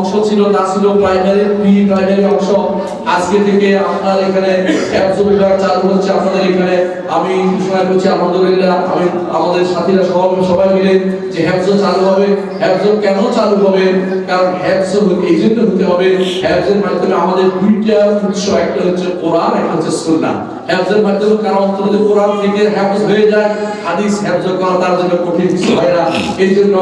অংশ ছিল, তা ছিল প্রাইমারি প্রি প্রাইমারি অংশ। আজকে থেকে আপনার এখানে একশো বিভাগ চালু হচ্ছে, আপনাদের এখানে আমি ঘোষণা করছি, আলহামদুলিল্লাহ, আমি আমাদের সাথীরা সবাই সবাই মিলে যে হ্যাবস চালু হবে। হ্যাবস কেন চালু হবে? কারণ হ্যাবস এই জন্য হতে হবে হ্যাবসের মাধ্যমে আমাদের দুইটা উৎস, একটা হচ্ছে কোরআন, একটা হচ্ছে সুন্নাহ। হ্যাবসের মাধ্যমে কারণ অন্তত কোরআন থেকে হ্যাবস হয়ে যায়, হাদিস হ্যাবস করা তার জন্য কঠিন হয় না এই জন্য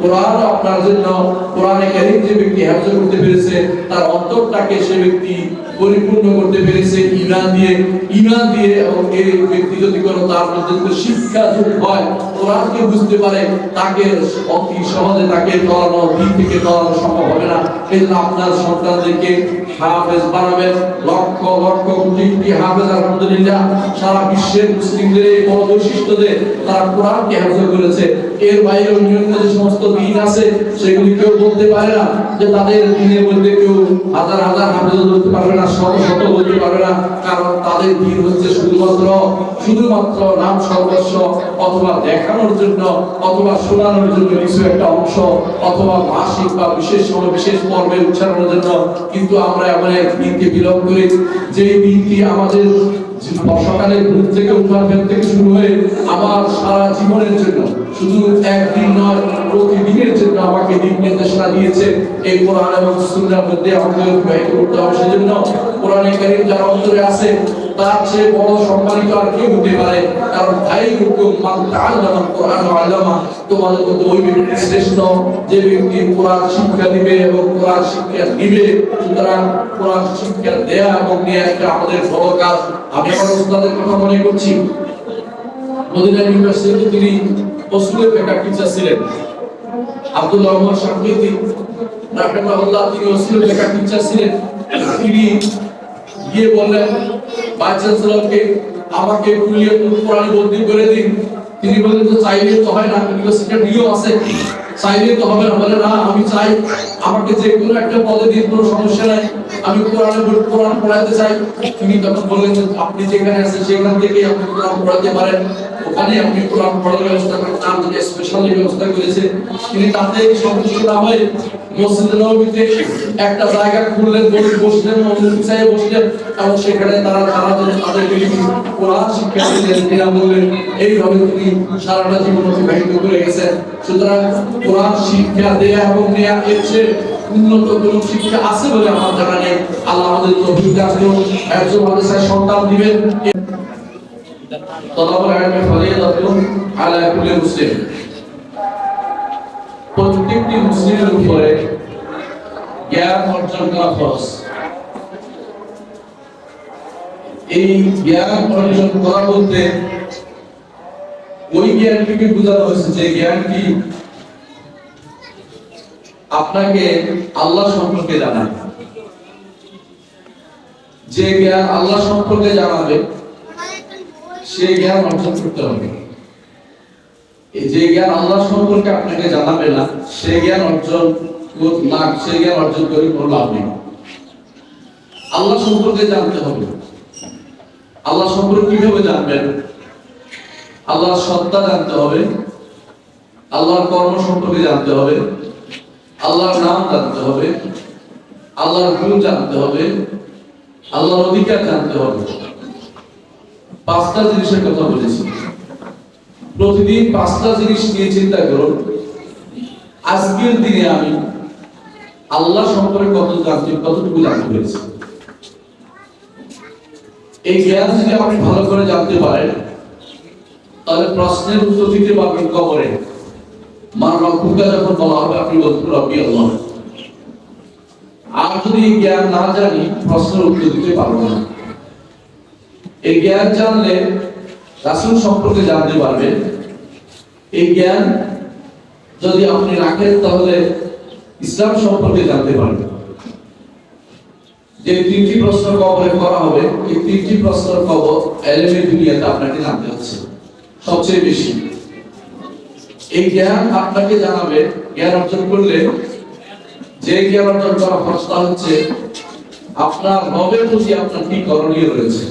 কোরআন আপনার জন্য, কোরআনে কারীম যে ব্যক্তি হেফাজত করতে পেরেছে, তার অন্তরটাকে সে ব্যক্তি পরিপূর্ণ করতে পেরেছে ইমান দিয়ে ইমান দিয়ে এবং এই ব্যক্তি যদি কোনো তার মধ্যে শিক্ষা যোগ হয়, কোরআনকে বুঝতে পারে, তাকে অতি সহজে তাকে তলানো দিক থেকে তলানো সম্ভব হবে না। এই আপনার সন্তানদেরকে হাফেজ বানাবেন লক্ষ শুধুমাত্র শুধুমাত্র নাম সর্বস্ব অথবা দেখানোর জন্য, অথবা শোনানোর জন্য কিছু একটা অংশ, অথবা মাসিক বা বিশেষ সময় বিশেষ পর্বে উচ্চারণের জন্য। কিন্তু আমরা এমন এক বিলম্ব করি যে দিনটি আমাদের সকালের ঘুম থেকে উঠার থেকে শুরু হয়ে আমার সারা জীবনের জন্য শুধু একদিন নয়, প্রতিদিনের জন্য আমাকে দিক নির্দেশনা দিয়েছে এই কোরআন এবং সুন্নাহর মধ্যে আমাকে অতিবাহিত করতে হবে। সেজন্য কোরআনে কারীম যার অন্তরে আছে, তার চেয়ে বড় সম্মানিত আর কেউ হতে পারে। কারণ ভাই হুকুম তাআল্লামা কোরআন আল্লামা। তোমাদের মধ্যে ওই ব্যক্তি শ্রেষ্ঠ, যে ব্যক্তি কোরআন শিক্ষা দিবে এবং কোরআন শিক্ষা দিবে। সুতরাং কোরআন শিক্ষা দেয়া এবং নেওয়া একটা আমাদের বড় কাজ। আমি আমার উস্তাদের কথা মনে করছি। মদিনা ইউনিভার্সিটিতে তিনি অসুলের একটা টিচার ছিলেন। আব্দুল রহমান শাকিতি রাহমাহুল্লাহ, তিনি মসুলের একটা টিচার ছিলেন। তিনি গিয়ে বললেন ভাইস আমাকে কুলিয়ে কোরআন বদলি করে দিন। তিনি বললেন যে চাইলে তো হয় না সেটা নিয়ম আছে। চাইলে তো হবে না, বলে, না, আমি চাই আমাকে যে কোনো একটা পদে দিন কোনো সমস্যা নাই। আমি কোরআনে কোরআন পড়াতে চাই। তিনি তখন বললেন যে আপনি যেখানে আছেন, সেখান থেকে আপনি কোরআন পড়াতে পারেন। ওখানে আপনি কোরআন পড়ার ব্যবস্থা করেন। তার জন্য স্পেশালি ব্যবস্থা করেছে। তিনি তাতে সন্তুষ্ট না হয়ে মসজিদ নবীতে একটা জায়গা খুললেন বসে বসলেন মসজিদ বসলেন। এবং সেখানে তারা তারা যেন তাদেরকে কোরআন শিক্ষা দিলেন। এরা বললেন, এইভাবে তিনি সারাটা জীবন অতিবাহিত করে গেছেন। সুতরাং কোরআন শিক্ষা দেয়া এবং নেয়া এর উন্নত কোনো শিক্ষা আছে বলে আমার জানা নেই। আল্লাহ আমাদের তৌফিক দান করুন। একজন মাদ্রাসায় সন্তান দিবেন। তলাবুল ইলমি ফরিয়াদাতুন আলা কুল্লি মুসলিম। প্রত্যেকটি মুসলিমের উপরে জ্ঞান অর্জন করা ফরজ। এই জ্ঞান অর্জন করা বলতে ওই জ্ঞানটিকে বোঝানো হয়েছে যে জ্ঞানটি আপনাকে আল্লাহ সম্পর্কে জানাবে। যে জ্ঞান আল্লাহ সম্পর্কে জানাবে সেই জ্ঞান অর্জন করতে হবে। যে জ্ঞান আল্লাহ সম্পর্কে আপনাকে জানাবে না সেই জ্ঞান অর্জন না সেই জ্ঞান অর্জন করে কোনো লাভ নেই। আল্লাহ সম্পর্কে জানতে হবে। আল্লাহ সম্পর্কে কীভাবে জানবেন? আল্লাহর সত্তা জানতে হবে। আল্লাহর কর্ম সম্পর্কে জানতে হবে। আল্লাহর নাম জানতে হবে, আল্লাহর গুণ জানতে হবে, আল্লাহর অধিকার জানতে হবে। পাঁচটা জিনিসের কথা বলেছি। প্রতিদিন পাঁচটা জিনিস নিয়ে চিন্তা করুন। আজকের দিনে আমি আল্লাহ সম্পর্কে কত জানতে কতটুকু জানতে পেরেছি। এই জ্ঞান যদি আপনি ভালো করে জানতে পারেন, তাহলে প্রশ্নের উত্তর দিতে পারবেন কবরে। যদি এই জ্ঞান পারব জানলে সম্পর্কে জানতে পারবেন। এই জ্ঞান যদি আপনি রাখেন, তাহলে ইসলাম সম্পর্কে জানতে পারবেন। যে তিনটি প্রশ্ন কবরে করা হবে, এই তিনটি প্রশ্নের কবর দুনিয়াতে আপনাকে জানতে হচ্ছে। সবচেয়ে বেশি। এই জ্ঞান আপনাকে জানাবে, জ্ঞান অর্জন করলে যে জ্ঞান অর্জন করা ফসলা হচ্ছে আপনার রবের প্রতি আপনার কি করণীয় রয়েছে।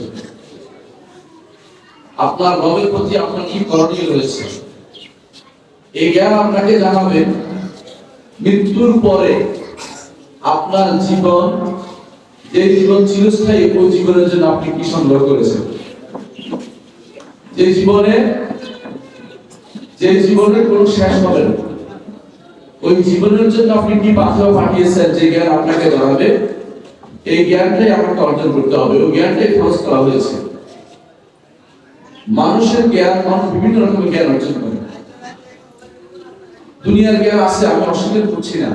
আপনার রবের প্রতি আপনার কি করণীয় রয়েছে। এই জ্ঞান আপনাকে জানাবে, মৃত্যুর পরে আপনার জীবন, যে জীবন চিরস্থায়ী, ওই জীবনের জন্য আপনি কি সংগ্রহ করেছেন। যে জীবনে যে জীবনের কোনো শেষ হবে না। ওই জীবনের জন্য আপনি কি বাঁচাও পাঠিয়েছেন যে জ্ঞান আপনাকে ধরাবে এই জ্ঞানটাই আপনাকে অর্জন করতে হবে। ওই জ্ঞানটাই খরচ করা হয়েছে। মানুষের জ্ঞান, মানুষ বিভিন্ন রকমের জ্ঞান অর্জন করে। দুনিয়ার জ্ঞান আছে, আমি অস্বীকার করছি না।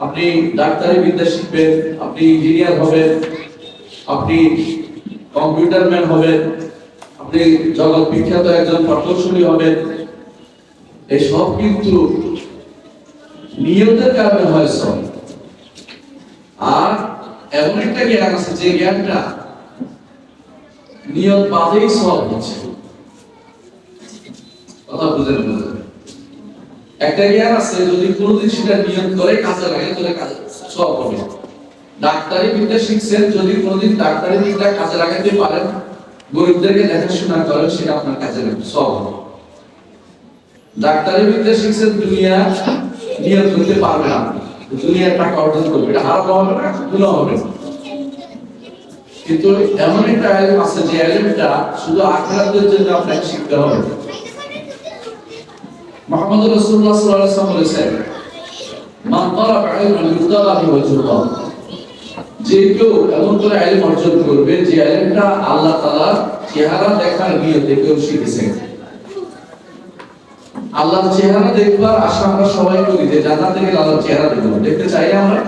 আপনি ডাক্তারি বিদ্যা শিখবেন, আপনি ইঞ্জিনিয়ার হবেন, আপনি কম্পিউটার ম্যান হবেন, আপনি জগৎ বিখ্যাত একজন প্রকৌশলী হবেন। এই সব কিন্তু নিয়তের কারণে হয় সব আর এমন একটা জ্ঞান আছে, যে জ্ঞানটা নিয়ত বাদেই সব হচ্ছে। কথা বুঝেন বুঝেন একটা জ্ঞান আছে, যদি কোনোদিন সেটা নিয়ত করে কাজে লাগে, তাহলে সব হবে। ডাক্তারি বিদ্যা শিখছেন, যদি কোনোদিন ডাক্তারি বিদ্যা কাজে লাগাতে পারেন, গরিবদেরকে দেখাশোনা করেন, সেটা আপনার কাজে লাগবে, সব হবে। ডাক্তারি বিদ্যা শিখছেন দুনিয়া নিয়ত করতে পারবে না। দুনিয়ার টাকা অর্জন করবে। এটা হারাম হবে না গুলো হবে। কিন্তু এমন একটা আইলেম আছে, যে আইলেমটা শুধু আখেরাতের জন্য আপনাকে শিখতে হবে। মোহাম্মদ রাসূলুল্লাহ সাল্লাল্লাহু আলাইহি বলেছেন, মান তালাবা ইলমান ইউতালা বিহি ওয়াজহুল্লাহ যে কেউ এমন করে ইলম অর্জন করবে, যে ইলমটা আল্লাহ তাআলার চেহারা দেখার নিয়তে কেউ শিখেছে। আল্লাহর চেহারা দেখবার আশা আমরা সবাই করি যে জান্নাতে গেলে আল্লাহর চেহারা দেখব। দেখতে চাই আমরা?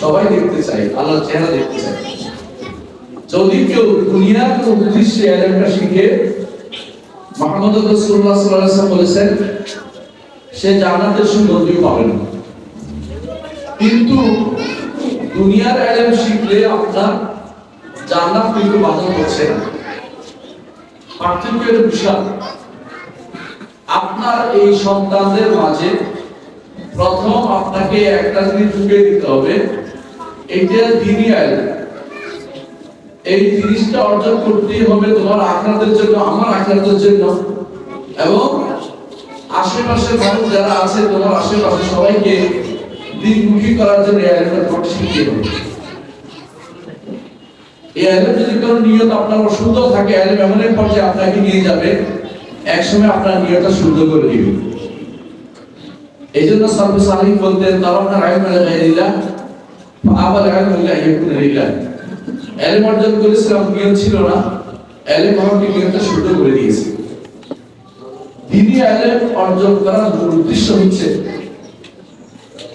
সবাই দেখতে চাই, আল্লাহর চেহারা দেখতে চাই। যদি কেউ দুনিয়ার কোনো উদ্দেশ্যে ইলমটা শিখে, মোহাম্মদ রাসূলুল্লাহ সাল্লাল্লাহু আলাইহি ওয়াসাল্লাম বলেছেন, সে জান্নাতের সুগন্ধিও পাবে না। কিন্তু দুনিয়ার ইলম শিখলে আপনার জান্নাত কিন্তু বাধা হচ্ছে না। পার্থক্যের বিশাল। আপনার এই সন্তানদের মাঝে প্রথম আপনাকে একটা জিনিস ঢুকে দিতে হবে, এইটা দিনই আইলেম এই জিনিসটা অর্জন করতেই হবে তোমার আখরাতের জন্য, আমার আখরাতের জন্য। এবং আশেপাশের মানুষ যারা আছে, তোমার আশেপাশে সবাইকে দিনমুখী করার জন্য এই আইলেমটা তোমাকে শিখতে হবে এই আইলেম যদি কোনো নিয়ত আপনার অশুদ্ধ থাকে আইলেম এমন এক পর্যায়ে আপনাকে নিয়ে যাবে একসময় আপনার নিয়তটা করে দিবে। এই জন্য বলতেন করেছিলাম ছিল না। করে দিয়েছে। অর্জন করার উদ্দেশ্য হচ্ছে,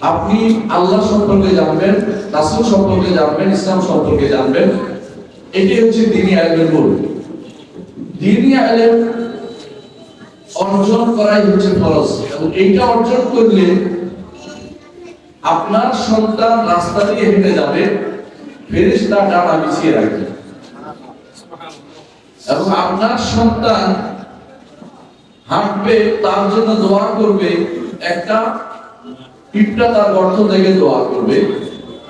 আপনি আল্লাহ সম্পর্কে জানবেন, রাসূল সম্পর্কে জানবেন, ইসলাম সম্পর্কে জানবেন। এটি হচ্ছে দিনই এলেমের মূল। দিনই এলেম অর্জন করাই হচ্ছে ফরজ। এবং এইটা অর্জন করলে আপনার সন্তান রাস্তা দিয়ে হেঁটে যাবে ডানা বিছিয়ে রাখবে। এবং আপনার সন্তান হাঁটবে, তার জন্য দোয়া করবে, একটা পিঁপড়া তার গর্ত থেকে দোয়া করবে,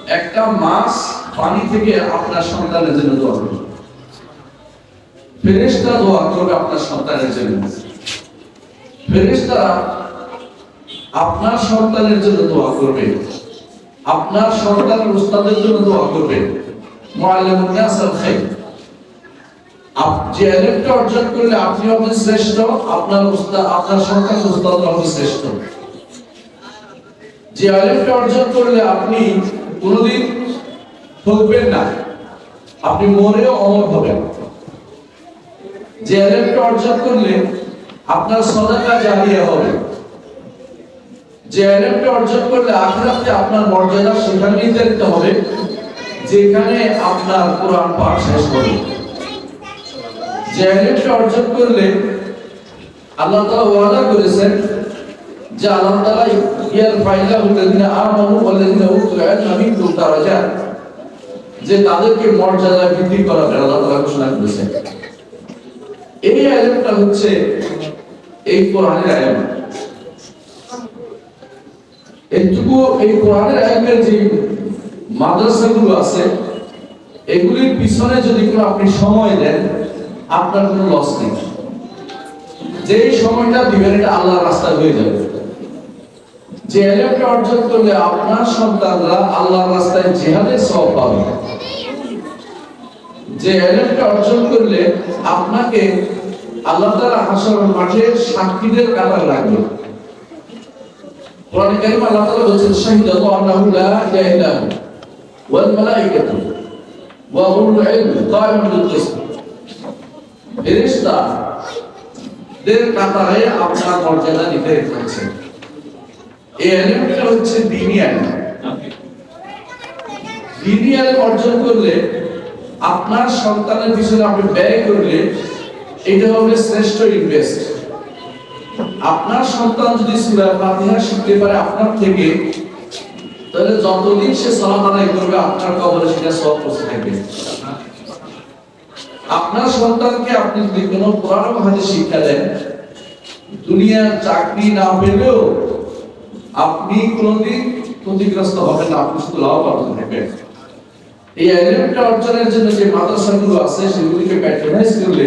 একটা মাছ পানি থেকে আপনার সন্তানের জন্য দোয়া করবে। ফেরেশতা দোয়া করবে আপনার সন্তানের জন্য। ফেরেশতারা আপনার সন্তানের জন্য দোয়া করবে। আপনার সন্তানের উস্তাদের জন্য দোয়া করবে। মুআল্লিমুন নাসাল খাইর। যে এলেমটা অর্জন করলে আপনি হবে শ্রেষ্ঠ, আপনার উস্তাদ আপনার সন্তান উস্তাদ হবে শ্রেষ্ঠ। যে এলেমটা অর্জন করলে আপনি কোনোদিন ঠকবেন না। আপনি মরেও অমর হবেন। যে এলেমটা অর্জন করলে আপনার সদাকা জারিয়া হবে। যে এলেমটা অর্জন করলে আখিরাতে আপনার মর্যাদা সেখানে নির্ধারিত হবে, যেখানে আপনার কোরআন পাঠ শেষ হবে। যে এলেমটা অর্জন করলে আল্লাহ তাআলা ওয়াদা করেছেন যে আল্লাহ তাআলা ইয়ার ফাইলা উল্লাযিনা আমানু ওয়াল্লাযিনা উতুল ইলমা মিনকুম দারাজাত, যে তাদেরকে মর্যাদা বৃদ্ধি করা আল্লাহ তাআলা ঘোষণা করেছেন। এই আয়াতটা হচ্ছে এই কোরআনের আয়াত। এইটুকু এই কোরআনের আয়াতের যে মাদ্রাসাগুলো আছে, এগুলির পিছনে যদি কোনো আপনি সময় দেন, আপনার কোনো লস নেই। যে সময়টা দিবেন, এটা আল্লাহর রাস্তায় হয়ে যাবে। যে এলেমটা অর্জন করলে আপনার সন্তানরা আল্লাহর রাস্তায় জিহাদের সওয়াব পাবে। যে এলেমটা অর্জন করলে আপনাকে আল্লাহ হাসরের মাঠে সাক্ষীদের কাতার কোরআনে আল্লাহ আন্নাহু লা ইলাহা ইল্লা হু ওয়াল মালাইকাতু ওয়া উলুল ইলম কায়িমান বিল কিসত ফেরেশতা দের কাতারে আপনার মর্যাদা দিতে হচ্ছে। এই এলিমেন্টটা হচ্ছে অর্জন করলে আপনার সন্তানের পিছনে আপনি ব্যয় করলে এটা হবে শ্রেষ্ঠ ইনভেস্ট আপনার সন্তান যদি সূরা ফাতিহা শিখতে পারে আপনার থেকে, তাহলে যতদিন সে সালাত আদায় করবে, আপনার কবরে সেটা সব পৌঁছে থাকবে। আপনার সন্তানকে আপনি যদি কোনো কোরআন হাদিস শিক্ষা দেন, দুনিয়ার চাকরি না পেলেও আপনি কোনোদিন ক্ষতিগ্রস্ত হবেন না, আপনি শুধু লাভবান থাকবেন। এই এলিমেন্টটা অর্জনের জন্য যে মাদ্রাসাগুলো আছে, সেগুলিকে প্যাট্রোনাইজ করলে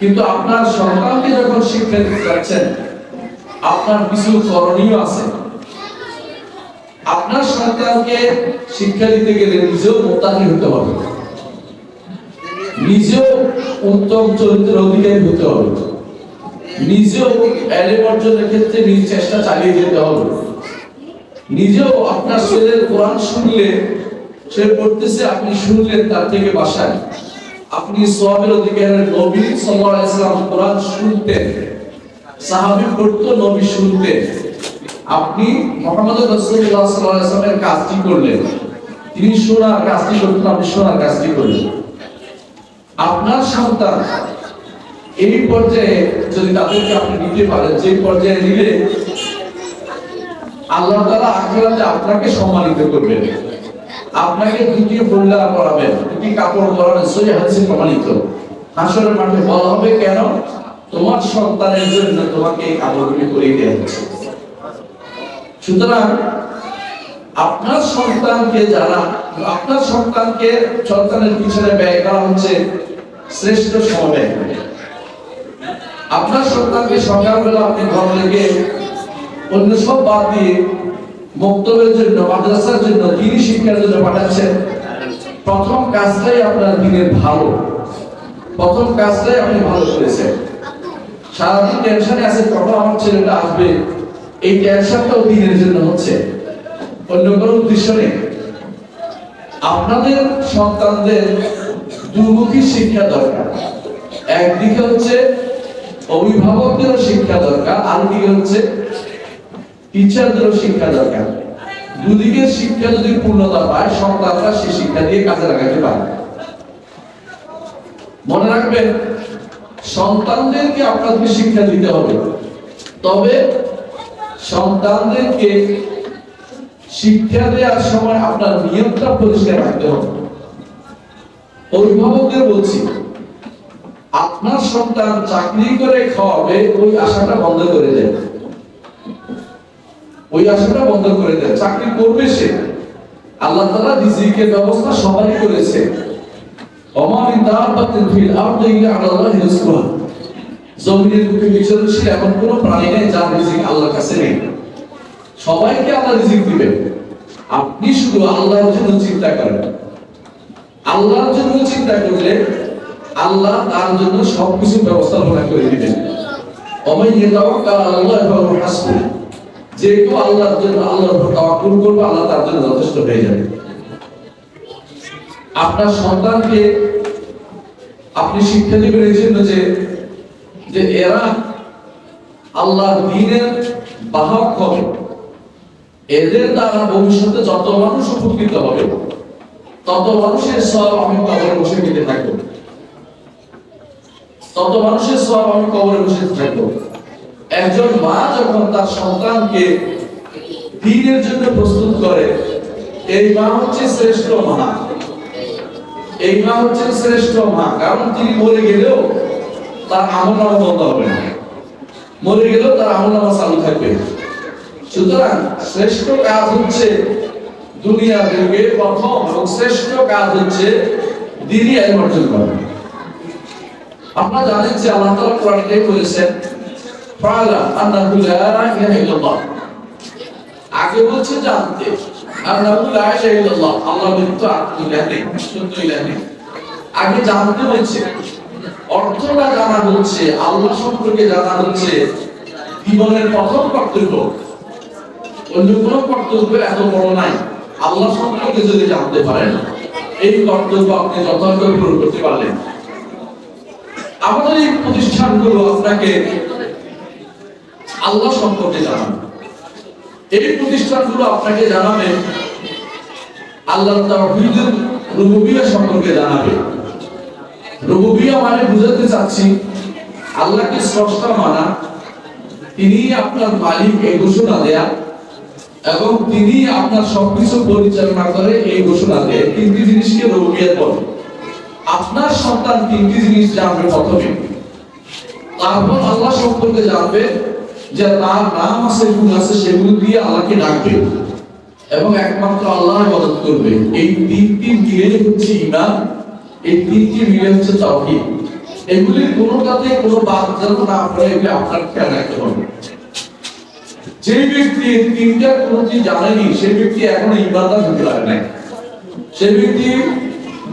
কিন্তু আপনার সন্তানকে যখন শিক্ষা দিতে যাচ্ছেন, আপনার কিছু করণীয় আছে। আপনার সন্তানকে শিক্ষা দিতে গেলে নিজেও মোত্তাকি হতে হবে। নিজেও উত্তম চরিত্রের অধিকারী হতে হবে। নিজেও এলেম অর্জনের ক্ষেত্রে নিজ চেষ্টা চালিয়ে যেতে হবে। নিজেও আপনার ছেলের কোরআন শুনলে, সে পড়তেছে, আপনি শুনলেন তার থেকে বাসায়। আপনি সোয়াবের অধিকারের নবী সাল্লাম কোরআন শুনতেন। সাহাবী পড়তো, নবী শুনতেন। আপনি মোহাম্মদ আলাইহি সাল্লামের কাজটি করলেন। তিনি শোনার কাজটি করতেন, আপনি শোনার কাজটি করলেন। আপনার সন্তান এই পর্যায়ে যদি তাদেরকে আপনি নিতে পারেন, যে পর্যায়ে নিলে আল্লাহ তাআলা আখিরাতে আপনাকে সম্মানিত করবেন। আপনাকে দুটি বল্লা করাবেন দুটি কাপড় পরাবেন সহি হাদিসে প্রমাণিত। হাসরের মাঠে বলা হবে কেন? তোমার সন্তানের জন্য তোমাকে এই কাপড়গুলি পরিয়ে দেওয়া হচ্ছে। সুতরাং আপনার সন্তানকে যারা, আপনার সন্তানকে সন্তানের পিছনে ব্যয় করা হচ্ছে শ্রেষ্ঠ সময় আপনার সন্তানকে সকালবেলা আপনি ঘর থেকে অন্য সব বাদ দিয়ে বক্তব্যের জন্য, মাদ্রাসার জন্য, দিনী শিক্ষার জন্য পাঠাচ্ছেন। প্রথম কাজটাই আপনার দিনের ভালো। প্রথম কাজটাই আপনি ভালো করেছেন। সারাদিন টেনশনে আছে কখন আমার ছেলেটা আসবে? এই টেনশনটাও দিনের জন্য হচ্ছে। অন্য কোনো উদ্দেশ্য নেই। আপনাদের সন্তানদের দুমুখী শিক্ষা দরকার। একদিকে হচ্ছে অভিভাবকদেরও শিক্ষা দরকার, আরেকদিকে হচ্ছে টিচারদেরও শিক্ষা দরকার। দুদিকের শিক্ষা যদি পূর্ণতা পায় সন্তানরা শিক্ষা দিয়ে কাজে পারে মনে রাখবেন, সন্তানদেরকে শিক্ষা দিতে হবে। তবে সন্তানদেরকে শিক্ষা দেওয়ার সময় আপনার নিয়মটা পরিষ্কার রাখতে হবে। অভিভাবকদের বলছি, আপনার সন্তান চাকরি করে খাওয়াবে, ওই আশাটা বন্ধ করে দেয় ওই আশাটা বন্ধ করে দেয়। চাকরি করবে সে। আল্লাহ তাআলা রিজিকের ব্যবস্থা সবাই করেছে। জমিনের বুকে বিচরণশীল এমন কোনো প্রাণী নেই যার রিজিক আল্লাহর কাছে নেই। সবাইকে আল্লাহ রিজিক দিবেন। আপনি শুধু আল্লাহর জন্য চিন্তা করেন। আল্লাহর জন্য চিন্তা করলে আল্লাহ তার জন্য সবকিছু ব্যবস্থাপনা করে দিবেন। অমাই ইয়াতাওয়াক্কাল আলাল্লাহি ফাহুয়া হাসবুহ। যে কেউ আল্লাহর জন্য আল্লাহর উপর তাওয়াক্কুল করবে, আল্লাহ তার জন্য যথেষ্ট হয়ে যাবে। আপনার সন্তানকে আপনি শিক্ষা দিবেন এই জন্য যে যে এরা আল্লাহ দিনের বাহক হবে। এদের দ্বারা ভবিষ্যতে যত মানুষ উপকৃত হবে, তত মানুষের সব আমি কবরে বসে পেতে থাকব। তত মানুষের সব আমি কবরে বসে থাকব। একজন মা যখন তার সন্তানকে দিনের জন্য প্রস্তুত করে, এই মা হচ্ছে শ্রেষ্ঠ মা। এই মা হচ্ছে শ্রেষ্ঠ মা, কারণ তিনি মরে গেলেও তার আমল নামা বন্ধ হবে না। মরে গেলেও তার আমল নামা চালু থাকবে। সুতরাং শ্রেষ্ঠ কাজ হচ্ছে দুনিয়া যুগে প্রথম এবং শ্রেষ্ঠ কাজ হচ্ছে দিনই আইন অর্জন করা। আপনারা জানেন যে আল্লাহ তাআলা কোরআনে বলেছেন আগে বলছে জানতে আল্লাহ আগে জানতে হচ্ছে অর্থটা জানা হচ্ছে আল্লাহ সম্পর্কে জানা হচ্ছে জীবনের প্রথম কর্তব্য। অন্য কর্তব্য এত বড় নাই। আল্লাহ সম্পর্কে যদি জানতে পারেন, এই কর্তব্য আপনি যথাযথ পূরণ করতে পারলেন। আমাদের এই প্রতিষ্ঠানগুলো আপনাকে আল্লাহ সম্পর্কে জানাবে এই প্রতিষ্ঠানগুলো আপনাকে জানাবে, আল্লাহ রুবুবিয়্যাহ সম্পর্কে জানাবে। রুবুবিয়্যাহ মানে বুঝাতে চাচ্ছি, আল্লাহকে স্রষ্টা মানা তিনি আপনার মালিক এই ঘোষণা দেয়া, এবং তিনি আপনার সবকিছু পরিচালনা করে এই ঘোষণা দেয়। তিনটি জিনিসকে রুবুবিয়্যাহ বলে। আপনার সন্তান তিনটি জিনিস জানবে প্রথমে। তারপর আল্লাহ সম্পর্কে জানবে যে তার নাম আছে আছে, সেগুলো দিয়ে আল্লাহকে ডাকবে। এবং একমাত্র আল্লাহ করবে। এই তিনটি মিলে হচ্ছে ইমান এই তিনটি মিলে হচ্ছে কোনোটাতে কোনো বাদ যেন না পড়ে, এগুলি আপনার খেয়াল রাখতে হবে। যে ব্যক্তি কোনোটি জানেনি, সেই ব্যক্তি এখনও ইমানদার হতে পারে নাই। সে ব্যক্তি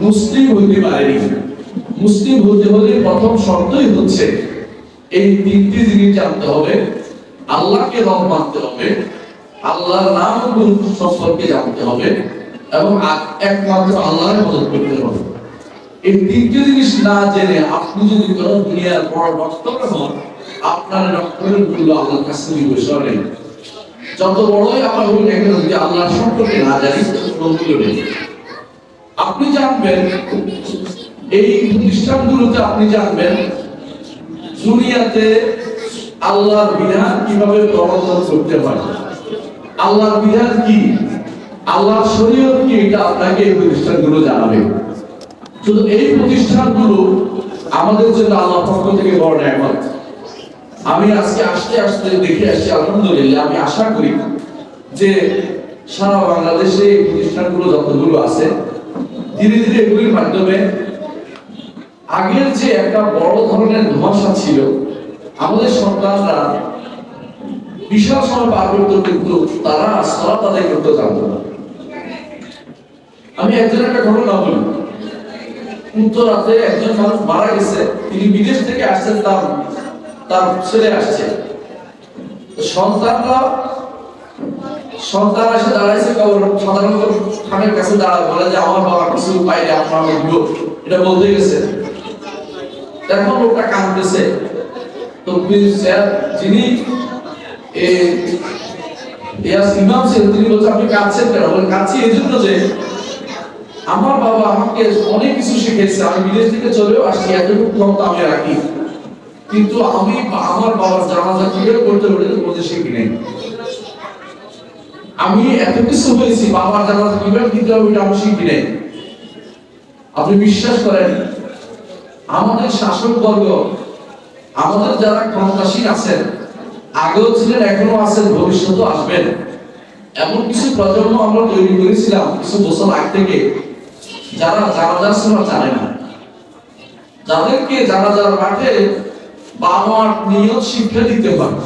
মুসলিম হইতে পারেনি। মুসলিম হতে হলে প্রথম শর্তই হচ্ছে, এই তিনটি জিনিস জানতে হবে। আল্লাহকে রব মানতে হবে, আল্লাহর নাম গুণ সম্পর্কে জানতে হবে এবং একমাত্র আল্লাহর মদত করতে হবে। এই তিনটি জিনিস না জেনে আপনি যদি কোনো দুনিয়ার বড় ডক্টর হন, আপনার ডক্টরেরগুলো আল্লাহর কাছে নিবেশন নেই। যত বড়ই আমরা হই না কেন, যদি সম্পর্কে না জানি মূল্য নেই। আপনি জানবেন, এই প্রতিষ্ঠানগুলোতে আপনি জানবেন, দুনিয়াতে আল্লাহর বিধান কীভাবে প্রবর্তন করতে হয় আল্লাহর বিধান কি? আল্লাহর শরীয়ত কি এটা আপনাকে এই প্রতিষ্ঠানগুলো জানাবে? শুধু এই প্রতিষ্ঠানগুলো আমাদের জন্য আল্লাহ পক্ষ থেকে বড় নেয়ামত। আমি আজকে আসতে আসতে দেখে আসছি, আলহামদুলিল্লাহ, আমি আশা করি যে সারা বাংলাদেশে এই প্রতিষ্ঠানগুলো যতগুলো আছে, ধীরে ধীরে এগুলির মাধ্যমে আগের যে একটা বড় ধরনের ধোঁয়াশা ছিল আমাদের সন্তানরা বিশাল সময় পার করতো, কিন্তু তারা সালাত আদায় করতে জানতো না। আমি একজন একটা ঘটনা বলি। উত্তরাতে একজন মানুষ মারা গেছে, তিনি বিদেশ থেকে আসছেন, তার তার ছেলে আসছে। সন্তানরা সন্তান দাঁড়াইছে সাধারণত খানের কাছে দাঁড়ায়, বলে যে আমার বাবা কিছু পাইলে আপনার এটা বলতে গেছে। এখন লোকটা কাঁদতেছে। আপনি কিন্তু আমি আমার বাবার জানাজা কীভাবে করতে পারি বলতে শিখি নাই। আমি এত কিছু বাবার জানাজা কীভাবে দিতে হবে আমি শিখি নাই। আপনি বিশ্বাস করেন, আমাদের শাসক বর্গ আমাদের যারা ক্ষমতাসীন আছেন, আগেও ছিলেন, এখনও আছেন, ভবিষ্যতেও আসবেন। এমন কিছু প্রজন্ম আমরা তৈরি করেছিলাম কিছু বছর আগ থেকে, যারা জানাজার সময় জানে না। যাদেরকে জানাজার মাঠে বানোয়াট নিয়ত শিক্ষা দিতে হয়।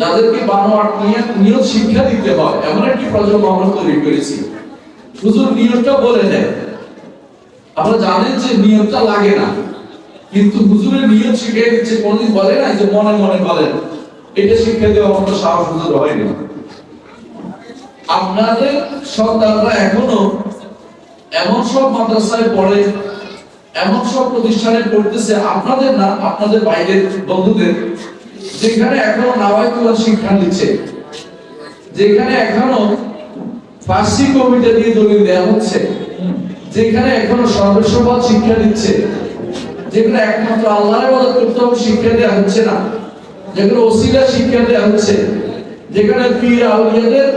যাদেরকে বানোয়াট নিয়ত নিয়ত শিক্ষা দিতে হয়, এমন একটি প্রজন্ম আমরা তৈরি করেছি। হুজুর নিয়তটা বলে দেয় আপনারা জানেন যে নিয়তটা লাগে না। কিন্তু হুজুরের নিয়ত শিখিয়ে দিচ্ছে, কোনদিন বলে না যে মনে মনে বলেন এটা শিক্ষা দেওয়া আমাদের সাহস হুজুর হয়নি। আপনাদের সন্তানরা এখনও এমন সব মাদ্রাসায় পড়ে, এমন সব প্রতিষ্ঠানে পড়তেছে, আপনাদের না, আপনাদের বাইরের বন্ধুদের, যেখানে এখনও নাওয়াইতুল্লাহ শিক্ষা দিচ্ছে যেখানে এখনও ফার্সি কবিতা দিয়ে দলিল দেওয়া হচ্ছে, যেখানে এখনও সর্বস্বপদ শিক্ষা দিচ্ছে যেখানে একমাত্র আল্লাহর ইবাদত করতে হবে, শিক্ষা দেওয়া হচ্ছে না। যেগুলো ওসিলা শিক্ষা দেওয়া হচ্ছে। যেখানে পীর আউলিয়াদের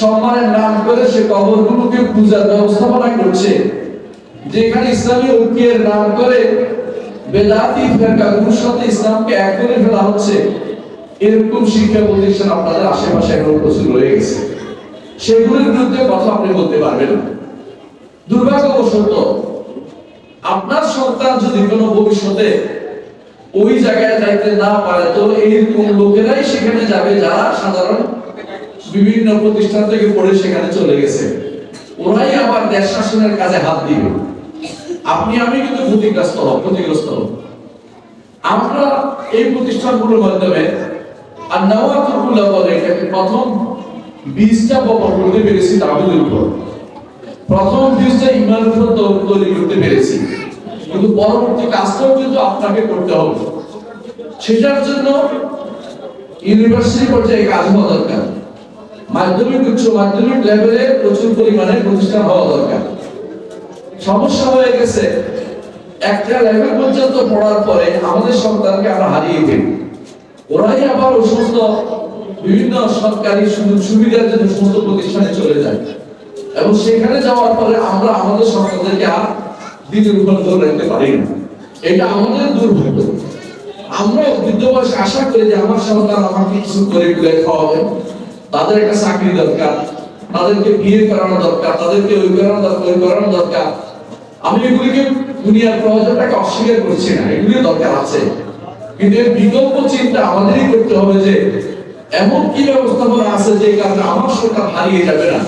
সম্মানের নাম করে সে কবরগুলোকে পূজার ব্যবস্থাপনা করছে। যেখানে ইসলামী ঐক্যের নাম করে বেদাতি ফেরকাগুলোর সাথে ইসলামকে এক করে ফেলা হচ্ছে। এরকম শিক্ষা প্রতিষ্ঠান আপনাদের আশেপাশে এখন প্রচুর রয়ে গেছে। সেগুলোর বিরুদ্ধে কথা আপনি বলতে পারবেন দুর্ভাগ্যবশত আপনার সন্তান যদি কোনো ভবিষ্যতে ওই জায়গায় যাইতে না পারে, তো এইরকম লোকেরাই সেখানে যাবে যারা সাধারণ বিভিন্ন প্রতিষ্ঠান থেকে পড়ে সেখানে চলে গেছে। ওরাই আবার দেশ শাসনের কাজে হাত দিবে। আপনি, আমি কিন্তু ক্ষতিগ্রস্ত হব ক্ষতিগ্রস্ত হব। আমরা এই প্রতিষ্ঠানগুলোর মাধ্যমে আর নওয়াতুল্লাহ বলে প্রথম বীজটা বপন করতে পেরেছি তাবিদের উপর প্রথম বীজটা ইমানের উপর তৈরি- করতে পেরেছি। কিন্তু পরবর্তী কাজটাও কিন্তু আপনাকে করতে হবে। সেটার জন্য ইউনিভার্সিটি পর্যায়ে কাজ হওয়া দরকার। মাধ্যমিক, উচ্চ মাধ্যমিক লেভেলে প্রচুর পরিমাণে প্রতিষ্ঠান হওয়া দরকার। সমস্যা হয়ে গেছে। একটা লেভেল পর্যন্ত পড়ার পরে আমাদের সন্তানকে আমরা হারিয়ে ফেলি। ওরাই আবার সমস্ত বিভিন্ন সরকারি সুযোগ সুবিধার জন্য সমস্ত প্রতিষ্ঠানে চলে যায়। এবং সেখানে যাওয়ার পরে আমরা আমাদের সন্তানদেরকে আর উপর ধরে রাখতে পারি না। এটা আমাদের দুর্ভাগ্য। আমরা বৃদ্ধ বয়সে আশা করি যে আমার সন্তান আমাকে কিছু করে করে খাওয়াবে। তাদের একটা চাকরি দরকার, তাদেরকে বিয়ে করানো দরকার, তাদেরকে ওই করানো দরকার ওই করানো দরকার। আমি এগুলিকে দুনিয়ার প্রয়োজনটাকে অস্বীকার করছি না, এগুলিও দরকার আছে। কিন্তু এর বিকল্প চিন্তা আমাদেরই করতে হবে যে, এমন কি ব্যবস্থাপনা আছে যে কারণে আমার সরকার হারিয়ে যাবে না?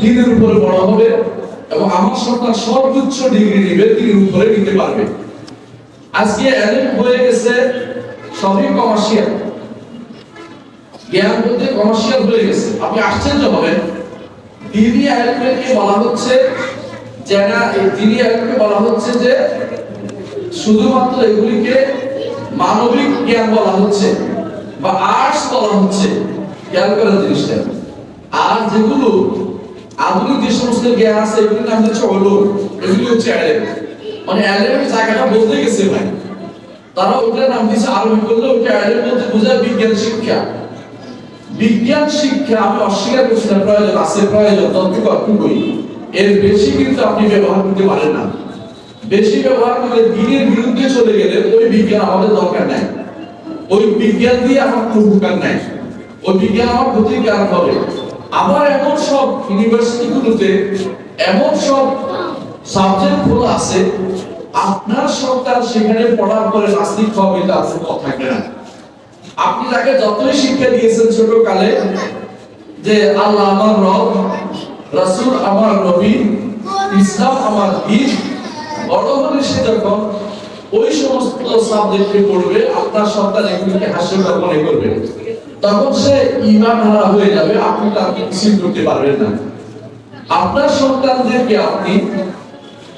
দিনের উপরে বড় হবে এবং আমার সরকার সর্বোচ্চ ডিগ্রি নিবে দিনের উপরে নিতে পারবে। আজকে এলেম হয়ে গেছে সবই কমার্শিয়াল জ্ঞান বলতে কমার্শিয়াল হয়ে গেছে। আপনি আশ্চর্য হবেন। দিনী আইনকে বলা হচ্ছে যারা, এই দিনী বলা হচ্ছে যে শুধুমাত্র এগুলিকে মানবিক জ্ঞান বলা হচ্ছে বা আর্টস বলা হচ্ছে। জ্ঞান করার জিনিসটা। আর যেগুলো আধুনিক যে সমস্ত জ্ঞান আছে, এগুলোর নাম হচ্ছে অলুম এগুলি হচ্ছে অ্যালেম মানে অ্যালেমের জায়গাটা বলতে গেছে ভাই। তারা ওটার নাম দিয়েছে আরবি করলে ওটা অ্যালেম বলতে বোঝায় বিজ্ঞান শিক্ষা। বিজ্ঞান শিক্ষা, আমি অস্বীকার করছি না, প্রয়োজন আছে, প্রয়োজন তত্ত্ব কতটুকুই? এর বেশি কিন্তু আপনি ব্যবহার করতে পারেন না। বেশি ব্যবহার করলে দিনের বিরুদ্ধে চলে গেলে ওই বিজ্ঞান আমাদের দরকার নাই। ওই বিজ্ঞান দিয়ে আমার কোনো উপকার নাই। ওই বিজ্ঞান আমার ক্ষতির কারণ হবে। আবার এমন সব ইউনিভার্সিটি গুলোতে এমন সব সাবজেক্টগুলো আছে, আপনার সন্তান সেখানে পড়ার পরে নাস্তিক হবে তার কোনো কথা না আপনি তাকে যতই শিক্ষা দিয়েছেন ছোট কালে যে আল্লাহ আমার রব, রাসূল আমার নবী, ইসলাম আমার দিন, বড় হলে সে যখন ওই সমস্ত সাবজেক্টে পড়বে, আপনার সন্তান এগুলিকে হাস্যকর মনে করবে। তখন সে ইমান হারা হয়ে যাবে, আপনি তাকে কিছু করতে পারবেন না। আপনার সন্তানদেরকে আপনি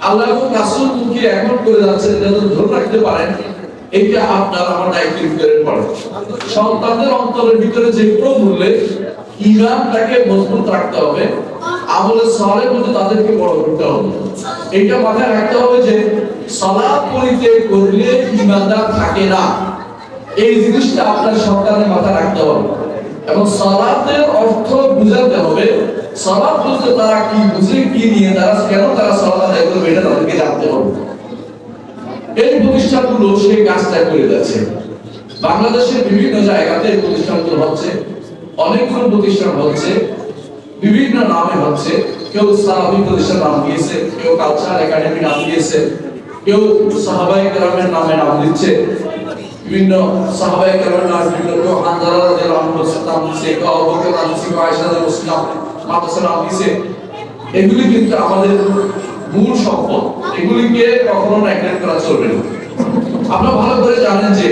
আল্লাহ এবং মুখে এখন করে যাচ্ছেন যেন ধরে রাখতে পারেন, এটা আপনার আমার দায়িত্বের ভিতরে পড়ে সন্তানদের অন্তরের ভিতরে যে কোনো ইমানটাকে মজবুত রাখতে হবে, আমলে মধ্যে তাদেরকে বড় করতে হবে। এটা মাথায় রাখতে হবে যে সলাপ পড়িতে করলে ইমানদার থাকে না। এই জিনিসটা আপনার সন্তানের মাথায় রাখতে হবে। এবং সলাতের অর্থ বুঝাতে হবে। সলাপ বলতে তারা কি বুঝে, কি নিয়ে, তারা কেন তারা সলাত আদায় করবে, এটা তাদেরকে জানতে হবে। এই প্রতিষ্ঠানগুলো সেই কাজটা করে যাচ্ছে। বাংলাদেশের বিভিন্ন জায়গাতে এই প্রতিষ্ঠানগুলো হচ্ছে, অনেকগুলো প্রতিষ্ঠান হচ্ছে, বিভিন্ন নামে হচ্ছে। কেউ সাহাবি প্রতিষ্ঠান নাম দিয়েছে, কেউ কালচার একাডেমি নাম দিয়েছে, কেউ সাহাবাই গ্রামের নামে নাম দিচ্ছে। বিভিন্ন কেউ হানজালা রাদিয়াল্লাহু আনহু আয়েশা রাদিয়াল্লাহু নাম এগুলি কিন্তু আমাদের মূল সম্পদ। এগুলিকে কখনো নেগলেক্ট করা চলবে না। আপনারা ভালো করে জানেন যে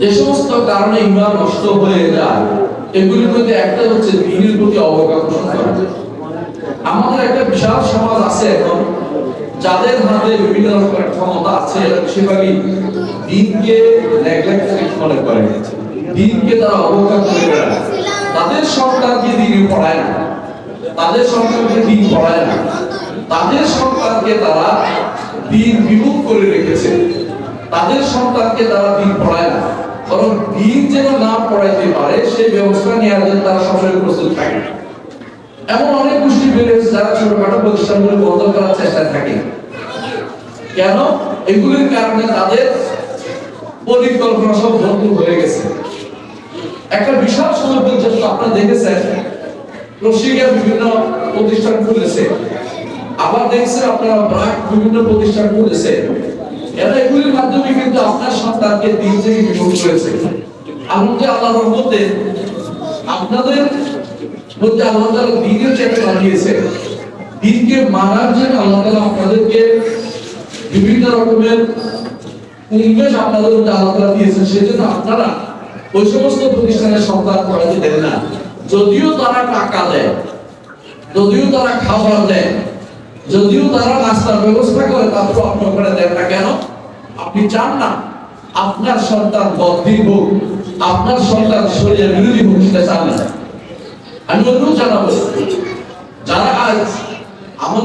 যে সমস্ত কারণে ইমান নষ্ট হয়ে যায়, এগুলির মধ্যে একটা হচ্ছে দিনের প্রতি অবজ্ঞা করা। আমাদের একটা বিশাল সমাজ আছে এখন যাদের হাতে বিভিন্ন রকমের ক্ষমতা আছে বেশিরভাগই দিনকে মনে করে। দিনকে তারা অবজ্ঞা করে বেড়ায়। তাদের সন্তানকে দিনে পড়ায় না। তাদের সন্তানকে দিন পড়ায় না। তাদের সন্তানকে তারা দিন বিমুখ করে রেখেছে। তাদের সন্তানকে তারা দিন পড়ায় না। বরং দিন যেন না পড়াইতে পারে, সেই ব্যবস্থা নেওয়ার জন্য তারা সবসময় প্রস্তুত থাকে। এমন অনেক গোষ্ঠী বেড়ে যারা ছোটখাটো প্রতিষ্ঠানগুলো বন্ধ করার চেষ্টায় থাকে। কেন? এগুলির কারণে তাদের পরিকল্পনা সব বন্ধ হয়ে গেছে। একটা বিশাল সময় পর্যন্ত আপনারা দেখেছেন। রশিকা বিভিন্ন প্রতিষ্ঠান খুলেছে। আবার দেখছেন আপনারা ব্রাক বিভিন্ন প্রতিষ্ঠান খুলেছে। এরা এগুলির মাধ্যমে কিন্তু আপনার সন্তানকে দিন থেকে বিমুখ করেছে। আপনি আল্লাহ রহমতে আপনাদের মধ্যে আল্লাহ তাআলা দিনের চেতনা দিয়েছে দিনকে মানার জন্য আল্লাহ তাআলা আপনাদেরকে বিভিন্ন রকমের উন্মেষ আপনাদের মধ্যে আল্লাহ তাআলা দিয়েছেন। সেজন্য আপনারা ওই সমস্ত প্রতিষ্ঠানের সন্তান পড়াতে দেন না। যদিও তারা টাকা দেয়, যদিও তারা খাবার দেয়, যদিও তারা নাস্তার ব্যবস্থা করে তারপর আপনি ওখানে দেন না কেন? আপনি চান না আপনার সন্তান বদ্ধির হোক, আপনার সন্তান শরীরের বিরোধী হোক, সেটা চান না। আমি অনুরোধ জানাব যারা আজ আমাদের